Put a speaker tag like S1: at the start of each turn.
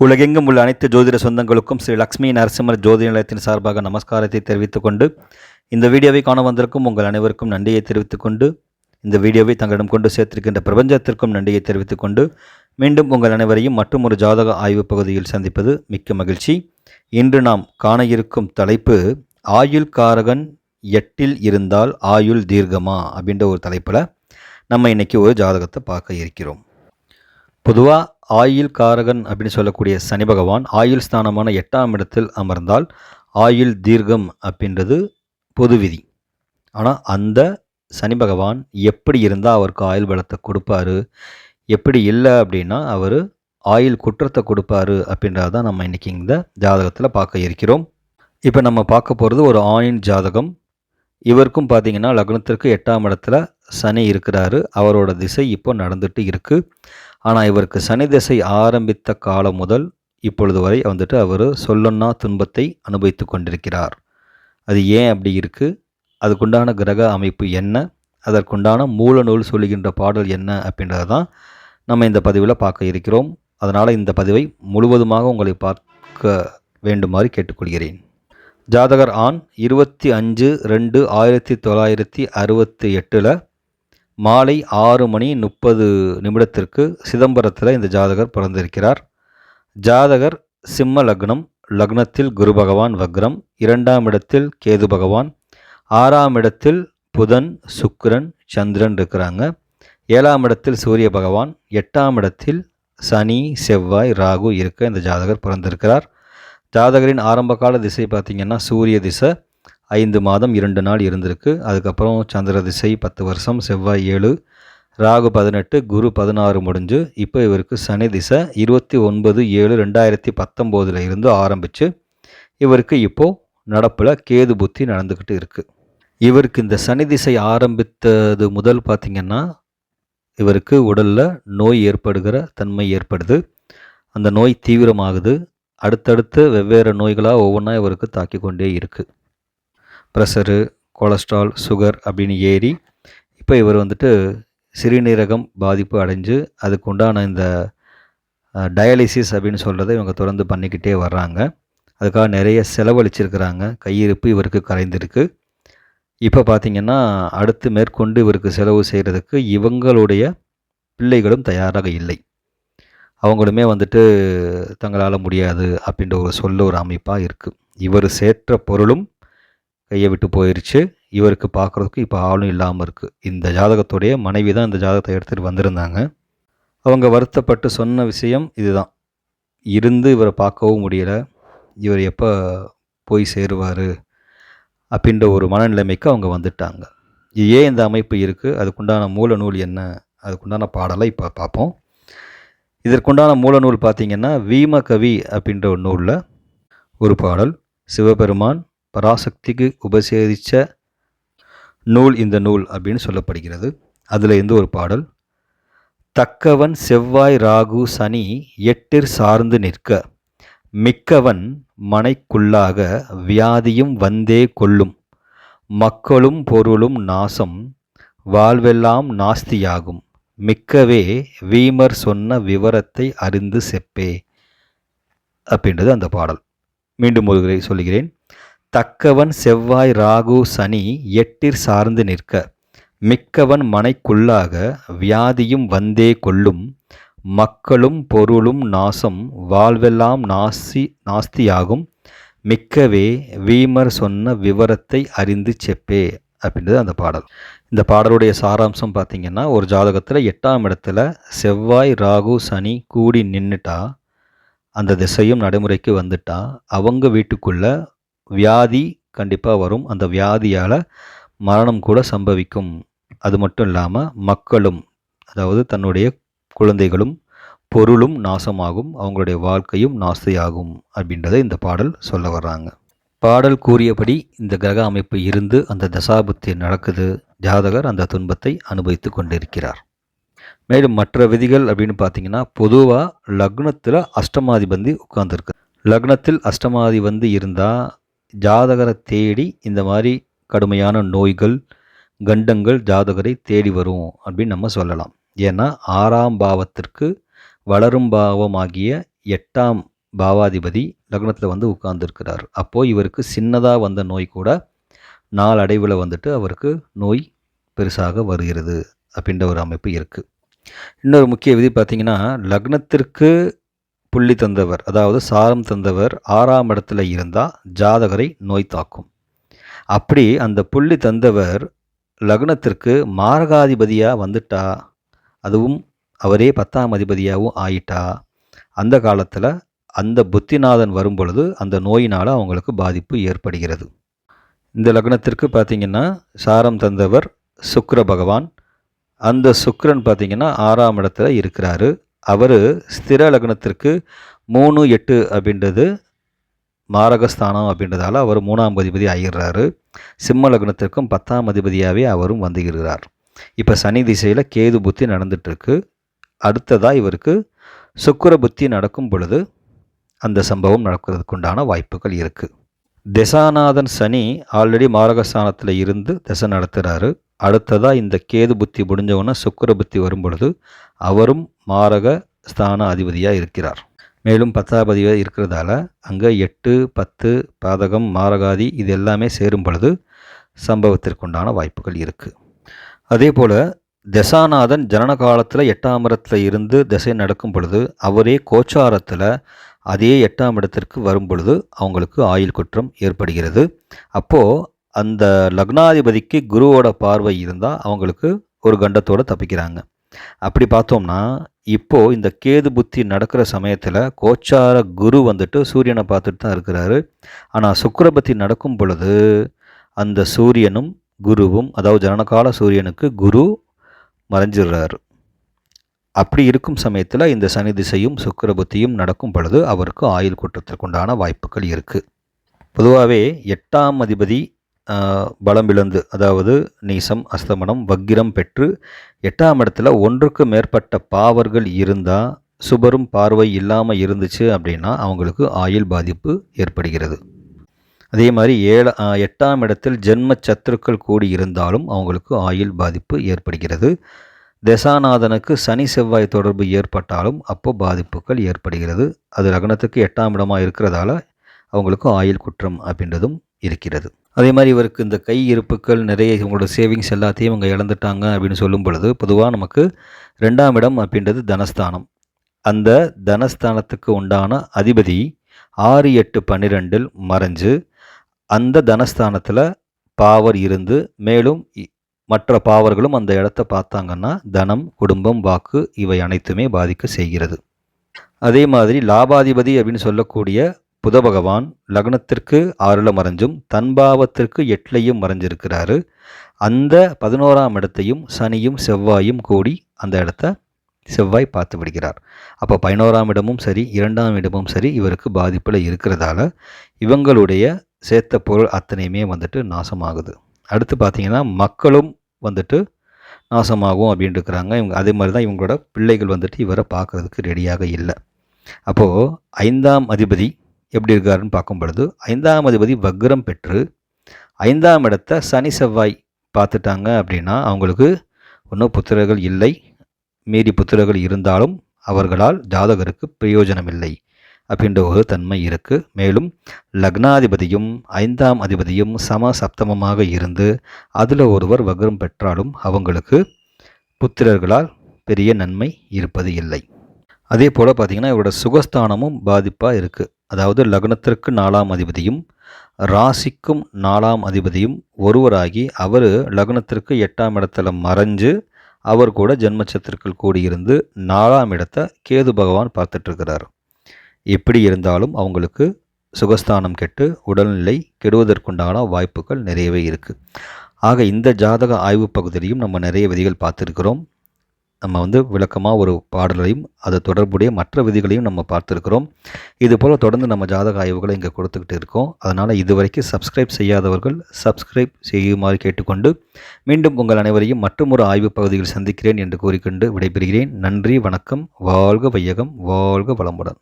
S1: உலகெங்கும் உள்ள அனைத்து ஜோதிட சொந்தங்களுக்கும் ஸ்ரீ லக்ஷ்மி நரசிம்மர் ஜோதிட நிலையத்தின் சார்பாக நமஸ்காரத்தை தெரிவித்துக் கொண்டு இந்த வீடியோவை காண வந்திருக்கும் உங்கள் அனைவருக்கும் நன்றியை தெரிவித்துக் கொண்டு இந்த வீடியோவை தங்களிடம் கொண்டு சேர்த்திருக்கின்ற பிரபஞ்சத்திற்கும் நன்றியை தெரிவித்துக் கொண்டு மீண்டும் உங்கள் அனைவரையும் மற்றும் ஒரு ஜாதக ஆய்வு பகுதியில் சந்திப்பது மிக்க மகிழ்ச்சி. இன்று நாம் காண இருக்கும் தலைப்பு ஆயுள் காரகன் எட்டில் இருந்தால் ஆயுள் தீர்க்கமா? அப்படின்ற ஒரு தலைப்பில் நம்ம இன்றைக்கி ஒரு ஜாதகத்தை பார்க்க இருக்கிறோம். பொதுவாக ஆயுள் காரகன் அப்படின்னு சொல்லக்கூடிய சனி பகவான் ஆயுள் ஸ்தானமான எட்டாம் இடத்தில் அமர்ந்தால் ஆயுள் தீர்க்கம் அப்படின்றது பொது விதி. ஆனால் அந்த சனி பகவான் எப்படி இருந்தால் அவருக்கு ஆயுள் பலத்தை கொடுப்பாரு? எப்படி இல்லை அப்படின்னா அவர் ஆயுள் குற்றத்தை கொடுப்பாரு அப்படின்றத தான் நம்ம இன்றைக்கி இந்த ஜாதகத்தில் பார்க்க இருக்கிறோம். இப்போ நம்ம பார்க்க போகிறது ஒரு ஆணின் ஜாதகம். இவருக்கும் பார்த்தீங்கன்னா லக்னத்திற்கு எட்டாம் இடத்துல சனி இருக்கிறாரு. அவரோட திசை இப்போ நடந்துட்டு இருக்குது ஆனால் இவருக்கு சனி திசை ஆரம்பித்த காலம் முதல் இப்பொழுது வரை வந்துட்டு அவர் சொல்லொன்னா துன்பத்தை அனுபவித்து கொண்டிருக்கிறார். அது ஏன் அப்படி இருக்குது அதுக்குண்டான கிரக அமைப்பு என்ன? அதற்குண்டான மூல நூல் சொல்லுகின்ற பாடல் என்ன அப்படின்றத தான் நம்ம இந்த பதிவில் பார்க்க இருக்கிறோம். அதனால் இந்த பதிவை முழுவதுமாக உங்களை பார்க்க வேண்டுமாறு கேட்டுக்கொள்கிறேன். ஜாதகர் ஆண் இருபத்தி அஞ்சு ரெண்டு ஆயிரத்தி தொள்ளாயிரத்தி அறுபத்தி எட்டில் மாலை ஆறு மணி முப்பது நிமிடத்திற்கு சிதம்பரத்தில் இந்த ஜாதகர் பிறந்திருக்கிறார். ஜாதகர் சிம்ம லக்னம் லக்னத்தில் குரு பகவான் வக்ரம் இரண்டாம் இடத்தில் கேது பகவான் ஆறாம் இடத்தில் புதன் சுக்கிரன் சந்திரன் இருக்கிறாங்க. ஏழாம் இடத்தில் சூரிய பகவான் எட்டாம் இடத்தில் சனி செவ்வாய் ராகு இருக்க இந்த ஜாதகர் பிறந்திருக்கிறார். ஜாதகரின் ஆரம்பகால திசை பார்த்திங்கன்னா சூரிய திசை. ஐந்து மாதம் இரண்டு நாள் இருந்திருக்கு. அதுக்கப்புறம் சந்திர திசை பத்து வருஷம் செவ்வாய் ஏழு ராகு பதினெட்டு குரு பதினாறு முடிஞ்சு இப்போ இவருக்கு சனி திசை இருபத்தி ஒன்பது ஏழு ரெண்டாயிரத்தி பத்தொம்போதில் இருந்து ஆரம்பித்து இவருக்கு இப்போது நடப்பில் கேது புத்தி நடந்துக்கிட்டு இருக்குது இவருக்கு இந்த சனி திசை ஆரம்பித்தது முதல் பார்த்திங்கன்னா இவருக்கு உடலில் நோய் ஏற்படுகிற தன்மை ஏற்படுது. அந்த நோய் தீவிரமாகுது. அடுத்தடுத்து வெவ்வேறு நோய்களாக ஒவ்வொன்றா இவருக்கு தாக்கி கொண்டே இருக்குது ப்ரெஷரு கொலஸ்ட்ரால் சுகர் அப்படின்னு ஏறி இப்போ இவர் வந்துட்டு சிறுநீரகம் பாதிப்பு அடைஞ்சு அதுக்கு உண்டான இந்த டயாலிசிஸ் அப்படின்னு சொல்கிறத இவங்க தொடர்ந்து பண்ணிக்கிட்டே வர்றாங்க. அதுக்காக நிறைய செலவழிச்சிருக்கிறாங்க. கையிருப்பு இவருக்கு கரைந்திருக்கு. இப்போ பார்த்திங்கன்னா அடுத்து மேற்கொண்டு இவருக்கு செலவு செய்கிறதுக்கு இவங்களுடைய பிள்ளைகளும் தயாராக இல்லை. அவங்களுமே வந்துட்டு தங்களால் முடியாது அப்படின்ற ஒரு சொல்ல ஒரு அமைப்பாக இருக்குது இவர் சேற்ற பொருளும் கையை விட்டு போயிடுச்சு இவருக்கு பார்க்குறதுக்கு இப்போ ஆளும் இல்லாமல் இருக்குது இந்த ஜாதகத்துடைய மனைவி தான் இந்த ஜாதகத்தை எடுத்துகிட்டு வந்திருந்தாங்க. அவங்க வருத்தப்பட்டு சொன்ன விஷயம் இதுதான். இருந்து இவரை பார்க்கவும் முடியல. இவர் எப்போ போய் சேருவார் அப்படின்ற ஒரு மனநிலைமைக்கு அவங்க வந்துட்டாங்க. இது ஏன் இந்த அமைப்பு இருக்குது அதுக்குண்டான மூல நூல் என்ன? அதுக்குண்டான பாடலை இப்போ பார்ப்போம். இதற்குண்டான மூல நூல் பார்த்திங்கன்னா வீமகவி அப்படின்ற ஒரு நூலில் ஒரு பாடல் சிவபெருமான் பராசக்திக்கு உபசேதித்த நூல் இந்த நூல் அப்படின்னு சொல்லப்படுகிறது. அதில் இருந்து ஒரு பாடல்? தக்கவன் செவ்வாய் ராகு சனி எட்டிற் சார்ந்து நிற்க மிக்கவன் மனைக்குள்ளாக வியாதியும் வந்தே கொள்ளும் மக்களும் பொருளும் நாசம் வாழ்வெல்லாம் நாஸ்தியாகும் மிக்கவே வீமர் சொன்ன விவரத்தை அறிந்து செப்பே அப்படின்றது அந்த பாடல். மீண்டும் ஒரு சொல்கிறேன் தக்கவன் செவ்வாய் ராகு சனி எட்டிற் சார்ந்து நிற்க. மிக்கவன் மனைக்குள்ளாக வியாதியும் வந்தே கொள்ளும். மக்களும் பொருளும் நாசம் வாழ்வெல்லாம் நாசி நாஸ்தியாகும். மிக்கவே வீமர் சொன்ன விவரத்தை அறிந்து செப்பே அப்படின்றது அந்த பாடல். இந்த பாடலுடைய சாராம்சம் பார்த்திங்கன்னா ஒரு ஜாதகத்தில் எட்டாம் இடத்துல செவ்வாய் ராகு சனி கூடி நின்றுட்டா அந்த திசையும் நடைமுறைக்கு வந்துட்டா அவங்க வீட்டுக்குள்ளே வியாதி கண்டிப்பாக வரும். அந்த வியாதியால் மரணம் கூட சம்பவிக்கும். அது மட்டும் இல்லாமல் மக்களும் அதாவது தன்னுடைய குழந்தைகளும் பொருளும் நாசமாகும். அவங்களுடைய வாழ்க்கையும் நாசையாகும் அப்படின்றத இந்த பாடல் சொல்ல வர்றாங்க. பாடல் கூறியபடி இந்த கிரக அமைப்பு இருந்து அந்த தசாபுத்தி நடக்குது. ஜாதகர் அந்த துன்பத்தை அனுபவித்து கொண்டிருக்கிறார். மேலும் மற்ற விதிகள் அப்படின்னு பார்த்தீங்கன்னா பொதுவாக லக்னத்தில் அஷ்டமாதிபந்தி உட்கார்ந்துருக்கு. லக்னத்தில் அஷ்டமாதிபந்தி இருந்தால் ஜாதகரை தேடி இந்த மாதிரி கடுமையான நோய்கள் கண்டங்கள் ஜாதகரை தேடி வரும் அப்படின்னு நம்ம சொல்லலாம். ஏன்னா ஆறாம் பாவத்திற்கு வளரும் பாவமாகிய எட்டாம் பாவாதிபதி லக்னத்தில் வந்து உட்கார்ந்துருக்கிறார். அப்போது இவருக்கு சின்னதாக வந்த நோய் கூட நாளடைவில் வந்துட்டு அவருக்கு நோய் பெருசாக வருகிறது அப்படின்ற ஒரு அமைப்பு இருக்குது இன்னொரு முக்கிய விதி பார்த்திங்கன்னா லக்னத்திற்கு புள்ளி தந்தவர் அதாவது சாரம் தந்தவர் ஆறாம் இடத்துல இருந்தால் ஜாதகரை நோய் தாக்கும். அப்படி அந்த புள்ளி தந்தவர் லக்னத்திற்கு மாரகாதிபதியாக வந்துட்டா அதுவும் அவரே பத்தாம் அதிபதியாகவும் ஆயிட்டா அந்த காலத்தில் அந்த புத்திநாதன் வரும் பொழுது அந்த நோயினால் அவங்களுக்கு பாதிப்பு ஏற்படுகிறது. இந்த லக்னத்திற்கு பார்த்திங்கன்னா சாரம் தந்தவர் சுக்கர பகவான். அந்த சுக்கிரன் பார்த்திங்கன்னா ஆறாம் இடத்துல இருக்கிறாரு. அவர் ஸ்திர லக்னத்திற்கு மூணு எட்டு அப்படின்றது மாரகஸ்தானம் அப்படின்றதால அவர் மூணாம் அதிபதி ஆகிடுறாரு சிம்ம லக்னத்திற்கும் பத்தாம் அதிபதியாகவே அவரும் வந்துகிறார். இப்போ சனி திசையில் கேது புத்தி நடந்துட்டுருக்கு. அடுத்ததாக இவருக்கு சுக்கர புத்தி நடக்கும் பொழுது அந்த சம்பவம் நடக்கிறதுக்கு உண்டான வாய்ப்புகள் இருக்குது திசாநாதன் சனி ஆல்ரெடி மாரகஸ்தானத்தில் இருந்து திசை நடத்துகிறாரு அடுத்ததாக இந்த கேது புத்தி முடிஞ்சவொன்னே சுக்கிர புத்தி வரும் பொழுது அவரும் மாரக ஸ்தான அதிபதியாக இருக்கிறார். மேலும் பத்தாபதியாக இருக்கிறதால அங்கே எட்டு பத்து பாதகம் மாரகாதி இது எல்லாமே சேரும் பொழுது சம்பவத்திற்குண்டான வாய்ப்புகள் இருக்குது அதே போல் தசாநாதன் ஜனன காலத்தில் எட்டாம் இடத்துல இருந்து திசை நடக்கும் பொழுது அவரே கோச்சாரத்தில் அதே எட்டாம் இடத்திற்கு வரும் பொழுது அவங்களுக்கு ஆயுள் குற்றம் ஏற்படுகிறது. அப்போது அந்த லக்னாதிபதிக்கு குருவோட பார்வை இருந்தால் அவங்களுக்கு ஒரு கண்டத்தோடு தப்பிக்கிறாங்க. அப்படி பார்த்தோம்னா இப்போது இந்த கேது புத்தி நடக்கிற சமயத்தில் கோச்சார குரு வந்துட்டு சூரியனை பார்த்துட்டு தான் இருக்கிறாரு. ஆனால் சுக்கரபத்தி நடக்கும் பொழுது அந்த சூரியனும் குருவும் அதாவது ஜனனகால சூரியனுக்கு குரு மறைஞ்சிடுறாரு. அப்படி இருக்கும் சமயத்தில் இந்த சனி திசையும் சுக்கர புத்தியும் நடக்கும் பொழுது அவருக்கு ஆயுள் குற்றத்திற்குண்டான வாய்ப்புகள் இருக்குது பொதுவாகவே எட்டாம் அதிபதி பலம் இழந்து அதாவது நீசம் அஸ்தமனம் வக்கிரம் பெற்று எட்டாம் இடத்துல ஒன்றுக்கு மேற்பட்ட பாவர்கள் இருந்தால் சுபரும் பார்வை இல்லாமல் இருந்துச்சு அப்படின்னா அவங்களுக்கு ஆயுள் பாதிப்பு ஏற்படுகிறது. அதே மாதிரி ஏழ எட்டாம் இடத்தில் ஜென்ம சத்துருக்கள் கூடி இருந்தாலும் அவங்களுக்கு ஆயுள் பாதிப்பு ஏற்படுகிறது. தசாநாதனுக்கு சனி செவ்வாய் தொடர்பு ஏற்பட்டாலும் அப்போ பாதிப்புகள் ஏற்படுகிறது. அது லக்னத்துக்கு எட்டாம் இடமாக இருக்கிறதால அவங்களுக்கு ஆயுள் குற்றம் அப்படின்றதும் இருக்கிறது. அதே மாதிரி இவருக்கு இந்த கை இருப்புக்கள் நிறைய இவங்களோட சேவிங்ஸ் எல்லாத்தையும் இவங்க இழந்துட்டாங்க அப்படின்னு சொல்லும் பொழுது பொதுவாக நமக்கு ரெண்டாம் இடம் அப்படின்றது தனஸ்தானம். அந்த தனஸ்தானத்துக்கு உண்டான அதிபதி ஆறு எட்டு பன்னிரெண்டில் மறைஞ்சு அந்த தனஸ்தானத்தில் பாவர் இருந்து மேலும் மற்ற பாவர்களும் அந்த இடத்த பார்த்தாங்கன்னா தனம் குடும்பம் வாக்கு இவை அனைத்துமே பாதிக்க செய்கிறது. அதே மாதிரி லாபாதிபதி அப்படின்னு சொல்லக்கூடிய புத பகவான் லக்னத்திற்கு ஆறுல மறைஞ்சும் தன்பாவத்திற்கு எட்லையும் மறைஞ்சிருக்கிறாரு. அந்த பதினோராம் இடத்தையும் சனியும் செவ்வாயும் கூடி அந்த இடத்த செவ்வாய் பார்த்து விடுகிறார். அப்போ பதினோராம் இடமும் சரி இரண்டாம் இடமும் சரி இவருக்கு பாதிப்பில் இருக்கிறதால இவங்களுடைய சேர்த்த பொருள் அத்தனையுமே வந்துட்டு நாசமாகுது. அடுத்து பார்த்தீங்கன்னா மக்களும் வந்துட்டு நாசமாகும் அப்படின்ட்டு இருக்கிறாங்க இவங்க அதே மாதிரி தான் இவங்களோட பிள்ளைகள் வந்துட்டு இவரை பார்க்குறதுக்கு ரெடியாக இல்லை. அப்போது ஐந்தாம் அதிபதி எப்படி இருக்காருன்னு பார்க்கும் பொழுது ஐந்தாம் அதிபதி வக்ரம் பெற்று ஐந்தாம் இடத்த சனி செவ்வாய் பார்த்துட்டாங்க அப்படின்னா அவங்களுக்கு ஒன்றும் புத்திரர்கள் இல்லை. மீறி புத்திரர்கள் இருந்தாலும் அவர்களால் ஜாதகருக்கு பிரயோஜனம் இல்லை அப்படின்ற ஒரு தன்மை இருக்குது மேலும் லக்னாதிபதியும் ஐந்தாம் அதிபதியும் சம சப்தமமாக இருந்து அதில் ஒருவர் வக்ரம் பெற்றாலும் அவங்களுக்கு புத்திரர்களால் பெரிய நன்மை இருப்பது இல்லை. அதே போல் பார்த்திங்கன்னா இவரோட சுகஸ்தானமும் பாதிப்பாக இருக்குது அதாவது லக்னத்திற்கு நாலாம் அதிபதியும் ராசிக்கும் நாலாம் அதிபதியும் ஒருவராகி அவர் லக்னத்திற்கு எட்டாம் இடத்துல மறைஞ்சு அவர் கூட ஜென்மச்சத்திற்குள் கூடியிருந்து நாலாம் இடத்தை கேது பகவான் பார்த்துட்ருக்கிறார் எப்படி இருந்தாலும் அவங்களுக்கு சுகஸ்தானம் கெட்டு உடல்நிலை கெடுவதற்குண்டான வாய்ப்புகள் நிறையவே இருக்குது ஆக இந்த ஜாதக ஆய்வு பகுதியிலையும் நம்ம நிறைய விதிகள் பார்த்துருக்கிறோம். நம்ம வந்து விளக்கமாக ஒரு பாடலையும் அது தொடர்புடைய மற்ற விதிகளையும் நம்ம பார்த்துருக்கிறோம். இது போல் தொடர்ந்து நம்ம ஜாதக ஆய்வுகளை இங்கே கொடுத்துக்கிட்டு இருக்கோம். அதனால் இதுவரைக்கும் சப்ஸ்கிரைப் செய்யாதவர்கள் சப்ஸ்கிரைப் செய்யுமாறு கேட்டுக்கொண்டு மீண்டும் உங்கள் அனைவரையும் மற்றும் ஒரு ஆய்வு பகுதியில் சந்திக்கிறேன் என்று கூறிக்கொண்டு விடைபெறுகிறேன். நன்றி வணக்கம் வாழ்க வையகம் வாழ்க வளமுடன்.